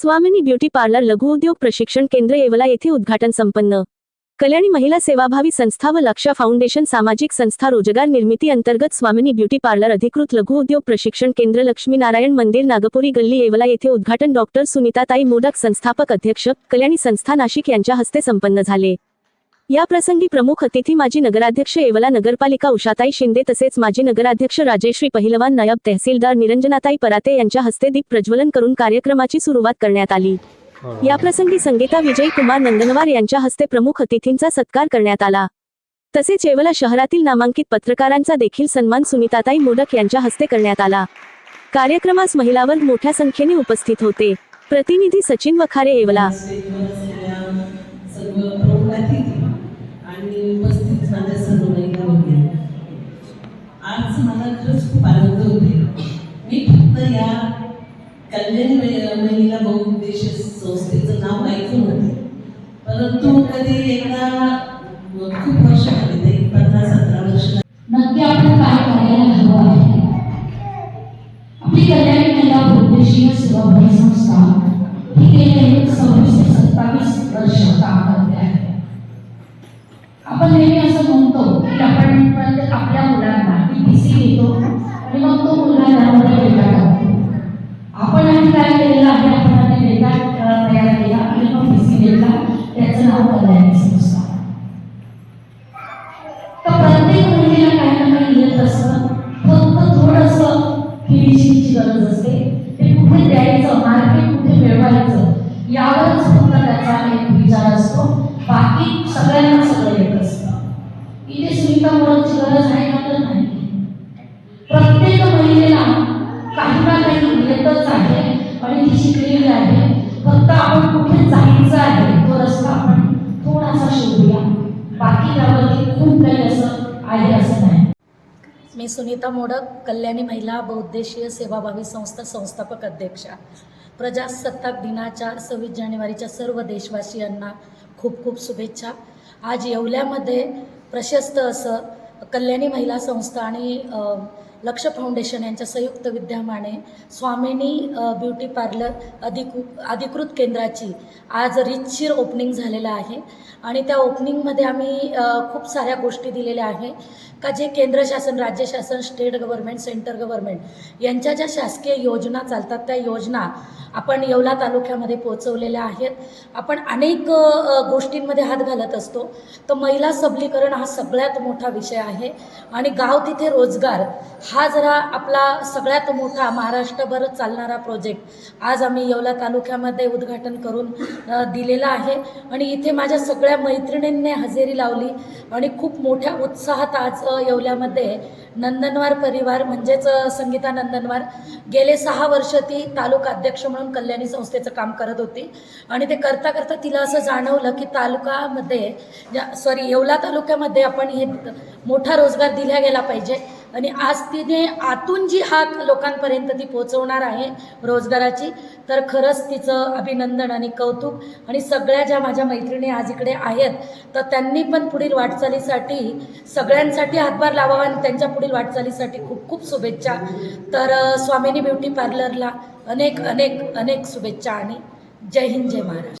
स्वामिनी beauty parlour लघुउद्योग प्रशिक्षण केंद्र येवला येथे उद्घाटन संपन्न. कल्याणी महिला सेवाभावी संस्था व लक्ष्य फाउंडेशन सामाजिक संस्था रोजगार निर्मिती अंतर्गत स्वामिनी ब्युटी पार्लर अधिकृत लघुउद्योग प्रशिक्षण केंद्र लक्ष्मीनारायण मंदिर नागपुरी गल्ली येवला येथे उद्घाटन डॉक्टर सुनीताताई मोडक संस्थापक अध्यक्ष कल्याणी संस्था नाशिक यांच्या हस्ते संपन्न झाले. या प्रसंगी प्रमुख अतिथी माजी नगराध्यक्ष येवला नगरपालिका उषाताई शिंदे तसेच माजी नगराध्यक्ष राजेश्री पहिलवान नायब तहसीलदार निरंजनाताई पराते यांच्या हस्ते दीप प्रज्वलन करून कार्यक्रमाची सुरुवात करण्यात आली. या प्रसंगी संगीता विजय कुमार नंदनवार यांच्या हस्ते प्रमुख अतिथींचा सत्कार करण्यात आला. तसेच येवला शहरातील नामांकित पत्रकारांचा देखील सन्मान सुनीताताई मोडक यांच्या हस्ते करण्यात आला. कार्यक्रमास महिलावर मोठ्या संख्येने उपस्थित होते. प्रतिनिधी सचिन वखारे येवला आणि उपस्थित माझ्या सर्व महिला आज मला खरंच खूप आनंद होते मी फक्त या कल्याण महिला बहुउद्देश संस्थेचं नाव ऐकून होते. परंतु कधी एकदा खूप वर्ष झाले ते पंधरा सतरा वर्ष नक्की आपण काय करायला हवं आहे? आपली कल्याण महिला बहुउद्देशीय सेवा संस्था ही गेले सव्वीस ते सत्तावीस वर्ष आपण नेहमी असं म्हणतो की आपण आपल्या मुलांना ती पीसी देतो आणि मग तो मुलांना त्यामध्ये डेटा टाकतो आपण आणि काय केलेलं आहे? आपण आधी डेटा तयार केला आणि मग पीसी दिला त्याचं नाव कल्याणी फक्त त्याचा एक विचार असतो. बाकी सगळ्यांना सगळं येत असतं. इथे सुनीता मोडची गरज आहे का तर नाही. प्रत्येक महिलेला काही ना काही येतच आहे आणि ती शिकलेली आहे. फक्त आपण कुठे जायचं आहे तो रस्ता आपण थोडासा शोधूया. बाकी त्यावरती खूप काही असं आहे असं नाही. मी सुनीता मोडक कल्याणी महिला बहुद्देशीय सेवाभावी संस्था संस्थापक अध्यक्षा. प्रजासत्ताक दिनाच्या सव्वीस जानेवारीच्या सर्व देशवासियांना खूप खूप शुभेच्छा. आज येवल्यामध्ये प्रशस्त असं कल्याणी महिला संस्था आणि लक्ष फाउंडेशन यांच्या संयुक्त विद्यमाने स्वामिनी ब्युटी पार्लर अधिकृ अधिकृत केंद्राची आज रिचशीर ओपनिंग झालेलं आहे. आणि त्या ओपनिंगमध्ये आम्ही खूप साऱ्या गोष्टी दिलेल्या आहे. का जे केंद्र शासन राज्य शासन स्टेट गव्हर्नमेंट सेंटर गव्हर्नमेंट यांच्या ज्या शासकीय योजना चालतात त्या योजना आपण येवला तालुक्यामध्ये पोहोचवलेल्या आहेत. आपण अनेक गोष्टींमध्ये हात घालत असतो. तर महिला सबलीकरण हा सगळ्यात मोठा विषय आहे. आणि गाव तिथे रोजगार हा जरा आपला सगळ्यात मोठा महाराष्ट्रभर चालणारा प्रोजेक्ट आज आम्ही येवला तालुक्यामध्ये उद्घाटन करून दिलेला आहे. आणि इथे माझ्या सगळ्या मैत्रिणींनी हजेरी लावली आणि खूप मोठ्या उत्साहात आज येवल्यामध्ये नंदनवार परिवार म्हणजेच संगीता नंदनवार गेले सहा वर्ष ती तालुका अध्यक्ष म्हणून कल्याणी संस्थेचं काम करत होती. आणि ते करता करता तिला असं जाणवलं की तालुकामध्ये सॉरी येवला तालुक्यामध्ये आपण हे मोठा रोजगार दिला गेला पाहिजे. आणि आज तिने आतून जी हाक लोकांपर्यंत ती पोहोचवणार आहे रोजगाराची तर खरंच तिचं अभिनंदन आणि कौतुक आणि सगळ्या ज्या माझ्या मैत्रिणी आज इकडे आहेत तर त्यांनी पण पुढील वाटचालीसाठी सगळ्यांसाठी हातभार लावावा आणि त्यांच्या पुढील वाटचालीसाठी खूप खूप शुभेच्छा. तर स्वामिनी ब्युटी पार्लरला अनेक अनेक अनेक शुभेच्छा आणि जय हिंद जय महाराष्ट्र.